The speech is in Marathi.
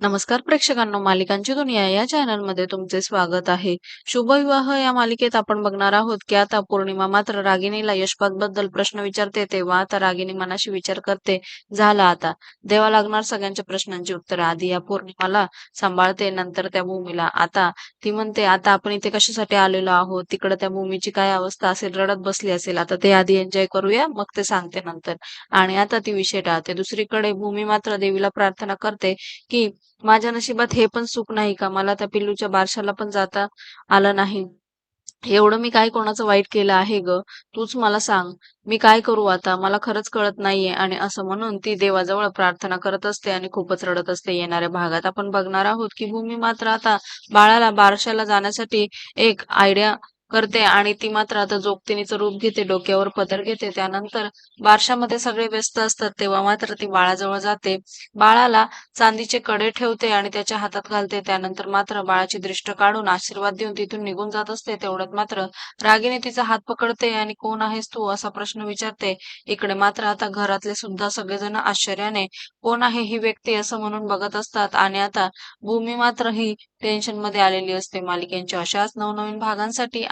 नमस्कार प्रेक्षकांनो मालिकांची दुनिया या चॅनलमध्ये तुमचे स्वागत आहे. शुभविवाह या मालिकेत आपण बघणार आहोत की आता पौर्णिमा मात्र रागिणीला यशपात बद्दल प्रश्न विचारते तेव्हा आता रागिणी मनाशी विचार करते झाला आता. देवा लागणार सगळ्यांच्या प्रश्नांची उत्तर. आधी या पौर्णिमाला सांभाळते नंतर त्या भूमीला. आता ती म्हणते आता आपण इथे कशासाठी आलेलो आहोत? तिकडे त्या भूमीची काय अवस्था असेल? रडत बसली असेल. आता ते आधी एन्जॉय करूया मग ते सांगते नंतर. आणि आता ती विषय टाळते. दुसरीकडे भूमी मात्र देवीला प्रार्थना करते की माझ्या नशिबात हे पण सुख नाही का? मला त्या पिल्लूच्या बारशाला पण जाता आलं नाही. एवढं मी काय कोणाचं वाईट केलं आहे ग? तूच मला सांग. मी काय करू आता? मला खरंच कळत नाहीये आणि असं म्हणून ती देवाजवळ प्रार्थना करत असते आणि खूपच रडत असते. येणाऱ्या भागात आपण बघणार आहोत की भूमी मात्र आता बाळाला बारशाला जाण्यासाठी एक आयडिया करते आणि ती मात्र आता जोगतिनीचं रूप घेते डोक्यावर पदर घेते. त्यानंतर बारशामध्ये सगळे व्यस्त असतात तेव्हा मात्र ती बाळाजवळ जाते. बाळाला चांदीचे कडे ठेवते आणि त्याच्या हातात घालते. त्यानंतर मात्र बाळाची दृष्ट काढून आशीर्वाद देऊन तिथून निघून जात असते. तेवढ्यात मात्र रागिनी तिचा हात पकडते आणि कोण आहेस तू? असा प्रश्न विचारते. इकडे मात्र आता घरातले सुद्धा सगळेजण आश्चर्याने कोण आहे ही व्यक्ती? असं म्हणून बघत असतात. आणि आता भूमी मात्र ही टेन्शनमध्ये आलेली असते. मालिकेच्या अशाच नवनवीन भागांसाठी